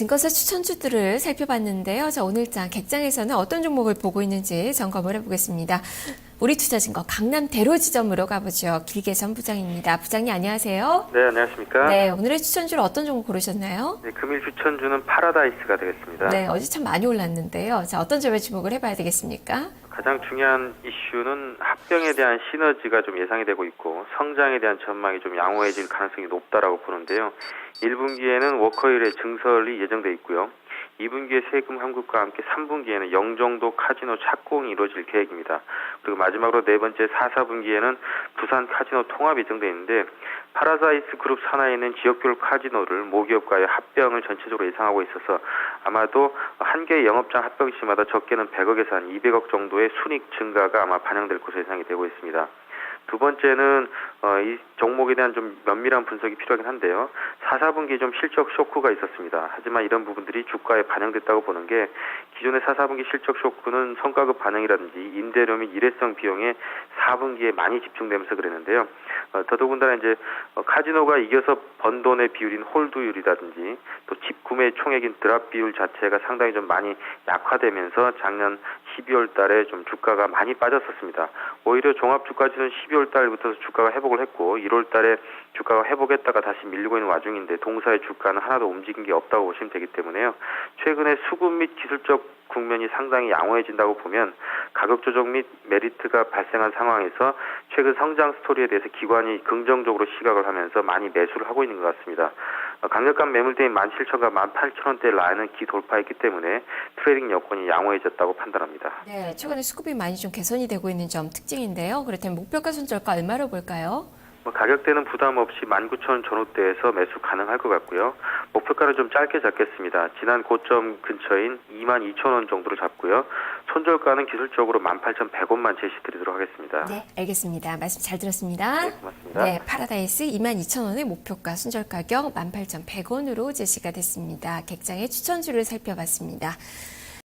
증권사 추천주들을 살펴봤는데요. 자, 오늘장 객장에서는 어떤 종목을 보고 있는지 점검을 해보겠습니다. 우리 투자증권 강남 대로 지점으로 가보죠. 길계선 부장입니다. 부장님 안녕하세요. 네, 안녕하십니까? 네, 오늘의 추천주를 어떤 종목 고르셨나요? 네, 금일 추천주는 파라다이스가 되겠습니다. 네, 어제 참 많이 올랐는데요. 자, 어떤 점에 주목을 해봐야 되겠습니까? 가장 중요한 이슈는 합병에 대한 시너지가 좀 예상이 되고 있고 성장에 대한 전망이 좀 양호해질 가능성이 높다라고 보는데요. 1분기에는 워커힐의 증설이 예정돼 있고요. 2분기에 세금 환급과 함께 3분기에는 영종도 카지노 착공이 이루어질 계획입니다. 그리고 마지막으로 네 번째 4, 4분기에는 부산 카지노 통합 예정돼 있는데 파라다이스 그룹 산하에 있는 지역별 카지노를 모기업과의 합병을 전체적으로 예상하고 있어서 아마도 한 개의 영업장 합병 시마다 적게는 100억에서 한 200억 정도의 순익 증가가 아마 반영될 것으로 예상이 되고 있습니다. 두 번째는 어, 이 종목에 대한 좀 면밀한 분석이 필요하긴 한데요. 4, 4분기에 좀 실적 쇼크가 있었습니다. 하지만 이런 부분들이 주가에 반영됐다고 보는 게 기존의 4, 4분기 실적 쇼크는 성과급 반영이라든지 임대료 및 일회성 비용에 4분기에 많이 집중되면서 그랬는데요. 어, 더더군다나 이제 어, 카지노가 이겨서 번 돈의 비율인 홀드율이라든지 또집 구매 총액인 드랍 비율 자체가 상당히 좀 많이 약화되면서 작년 12월 달에 좀 주가가 많이 빠졌었습니다. 오히려 종합 주가지수는 12월 달부터 주가가 회복을 했고 1월 달에 주가가 회복했다가 다시 밀리고 있는 와중인데 동사의 주가는 하나도 움직인 게 없다고 보시면 되기 때문에요. 최근에 수급 및 기술적 국면이 상당히 양호해진다고 보면 가격 조정 및 메리트가 발생한 상황에서 최근 성장 스토리에 대해서 기관이 긍정적으로 시각을 하면서 많이 매수를 하고 있는 것 같습니다. 어, 강력한 매물대인 17,000과 18,000원대 라인은 기돌파했기 때문에 트레이딩 여건이 양호해졌다고 판단합니다. 네, 최근에 수급이 많이 좀 개선이 되고 있는 점 특징인데요. 그렇다면 목표가 손절가 얼마로 볼까요? 뭐 가격대는 부담 없이 19,000원 전후대에서 매수 가능할 것 같고요. 목표가는 좀 짧게 잡겠습니다. 지난 고점 근처인 22,000원 정도로 잡고요. 손절가는 기술적으로 18,100원만 제시드리도록 하겠습니다. 네, 알겠습니다. 말씀 잘 들었습니다. 네, 고맙습니다. 네, 파라다이스 22,000원의 목표가 순절 가격 18,100원으로 제시가 됐습니다. 객장의 추천주를 살펴봤습니다.